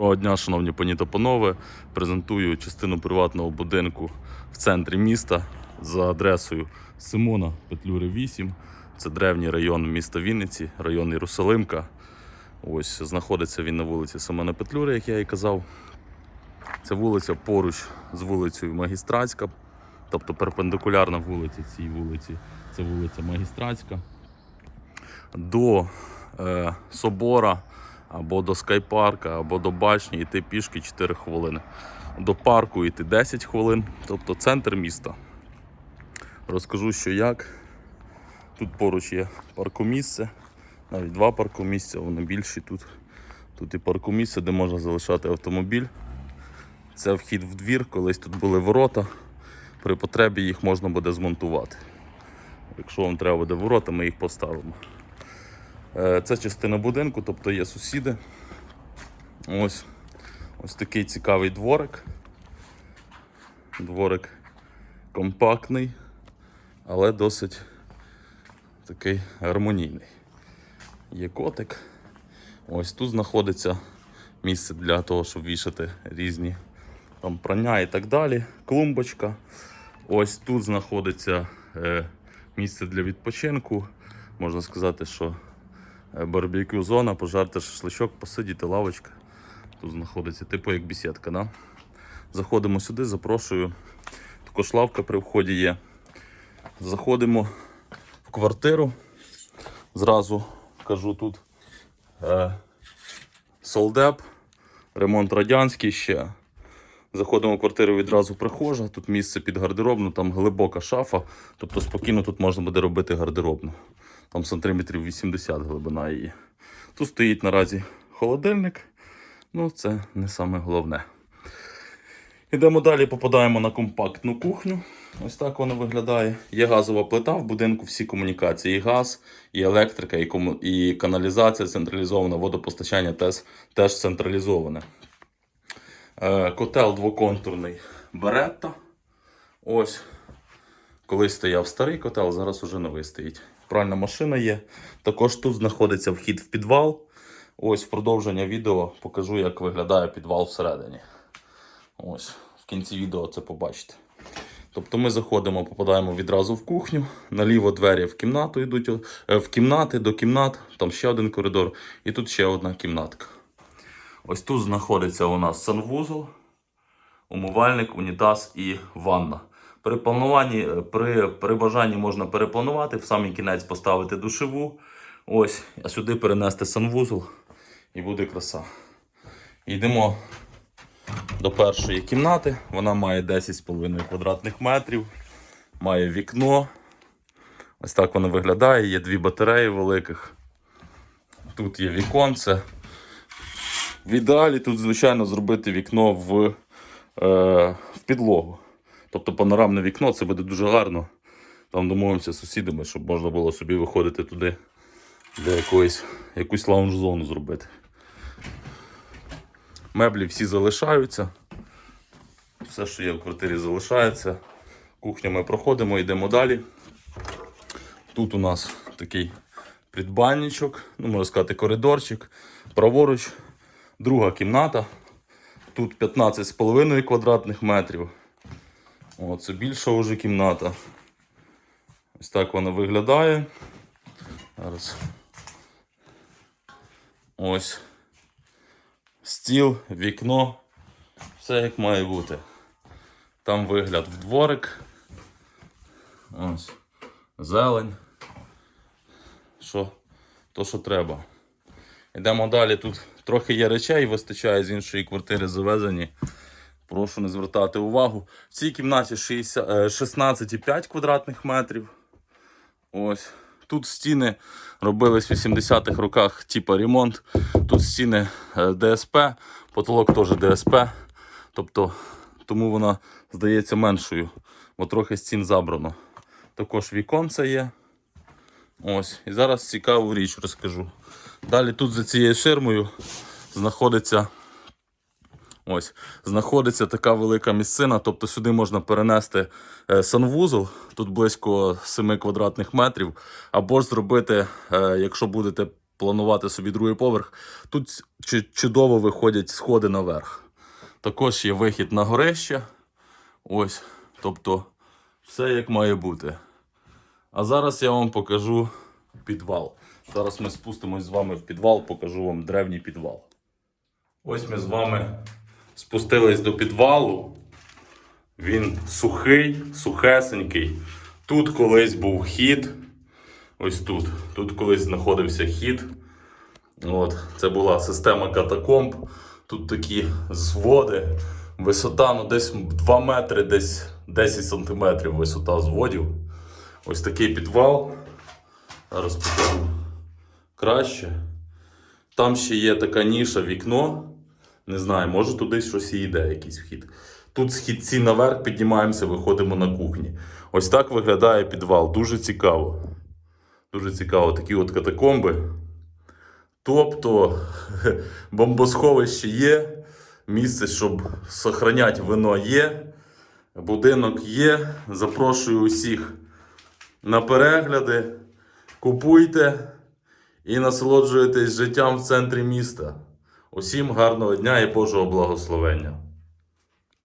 Доброго дня, шановні пані та панове. Презентую частину приватного будинку в центрі міста за адресою Симона Петлюри 8. Це древній район міста Вінниці, район Єрусалимка. Ось знаходиться він на вулиці Симона Петлюри, як я і казав. Це вулиця поруч з вулицею Магістратська, тобто перпендикулярна вулиця цій вулиці. Це вулиця Магістратська. До е, собора або до скайпарка, або до башні йти пішки 4 хвилини. До парку йти 10 хвилин, тобто центр міста. Розкажу, що як. Тут поруч є паркомісце, навіть два паркомісця, вони більші тут. Тут і паркомісце, де можна залишати автомобіль. Це вхід в двір, колись тут були ворота. При потребі їх можна буде змонтувати. Якщо вам треба буде ворота, ми їх поставимо. Е, Це частина будинку, тобто є сусіди. Ось, ось такий цікавий дворик. Дворик компактний, але досить такий гармонійний. Є котик. Ось тут знаходиться місце для того, щоб вішати різні там прання і так далі. Клумбочка. Ось тут знаходиться е, місце для відпочинку. Можна сказати, що барбекю зона, пожарти шашличок, посидіти, лавочка. Тут знаходиться, типу як бесідка. Да? Заходимо сюди, запрошую. Також лавка при вході є. Заходимо в квартиру. Зразу кажу тут е, солдеп, ремонт радянський ще. Заходимо в квартиру відразу прихожа. Тут місце під гардеробну, там глибока шафа. Тобто спокійно тут можна буде робити гардеробну. Там сантиметрів 80 глибина її. Тут стоїть наразі холодильник. Ну, це не саме головне. Йдемо далі, попадаємо на компактну кухню. Ось так воно виглядає. Є газова плита в будинку, всі комунікації. І газ, і електрика, і, кому... і каналізація централізована, водопостачання теж, теж централізоване. Е, Котел двоконтурний Беретта. Ось. Колись стояв старий котел, зараз уже новий стоїть. Пральна машина є. Також тут знаходиться вхід в підвал. Ось в продовження відео покажу, як виглядає підвал всередині. Ось, в кінці відео це побачите. Тобто ми заходимо, попадаємо відразу в кухню, наліво двері в кімнату йдуть, е, в кімнати до кімнат, там ще один коридор, і тут ще одна кімнатка. Ось тут знаходиться у нас санвузол, умивальник, унітаз і ванна. При плануванні, е, при, при бажанні можна перепланувати, в самий кінець поставити душеву. Ось, а сюди перенести санвузол і буде краса. Йдемо до першої кімнати. Вона має 10,5 квадратних метрів, має вікно. Ось так вона виглядає. Є дві батареї великих. Тут є віконце. В ідеалі тут, звичайно, зробити вікно в, е, в підлогу. Тобто панорамне вікно це буде дуже гарно. Там домовимося з сусідами, щоб можна було собі виходити туди, для якоїсь якусь лаунж-зону зробити. Меблі всі залишаються. Все, що є в квартирі, залишається. Кухню ми проходимо, йдемо далі. Тут у нас такий придбанничок, ну, можна сказати, коридорчик. Праворуч, друга кімната. Тут 15,5 квадратних метрів. О, це більша вже кімната. Ось так вона виглядає. Зараз. Ось. Стіл, вікно. Все як має бути. Там вигляд в дворик. Ось. Зелень. Що? То, що треба. Йдемо далі. Тут трохи є речей, вистачає з іншої квартири завезені. Прошу не звертати увагу. В цій кімнаті 60, е, 16,5 квадратних метрів. Ось. Тут стіни робились в 80-х роках, типа ремонт. Тут стіни е, ДСП, потолок теж ДСП. Тобто, тому вона здається меншою, бо трохи стін забрано. Також віконце є. Ось. І зараз цікаву річ розкажу. Далі тут за цією ширмою знаходиться Ось, знаходиться така велика місцина, тобто сюди можна перенести е, санвузол, тут близько 7 квадратних метрів, або ж зробити, е, якщо будете планувати собі другий поверх. Тут чудово виходять сходи наверх. Також є вихід на горище. Ось. Тобто, все як має бути. А зараз я вам покажу підвал. Зараз ми спустимось з вами в підвал, покажу вам древній підвал. Ось ми з вами спустились до підвалу. Він сухий, сухесенький. Тут колись був хід. Ось тут. Тут колись знаходився хід. От, це була система катакомб. Тут такі зводи. Висота ну, десь 2 метри, десь 10 сантиметрів висота зводів. Ось такий підвал. Зараз покажу краще. Там ще є така ніша, вікно. Не знаю, може туди щось і йде, якийсь вхід. Тут східці наверх піднімаємося, виходимо на кухні. Ось так виглядає підвал. Дуже цікаво. Дуже цікаво, такі от катакомби. Тобто бомбосховище є, місце, щоб зберігати вино є, будинок є. Запрошую усіх на перегляди. Купуйте і насолоджуйтесь життям в центрі міста. Усім гарного дня і Божого благословення!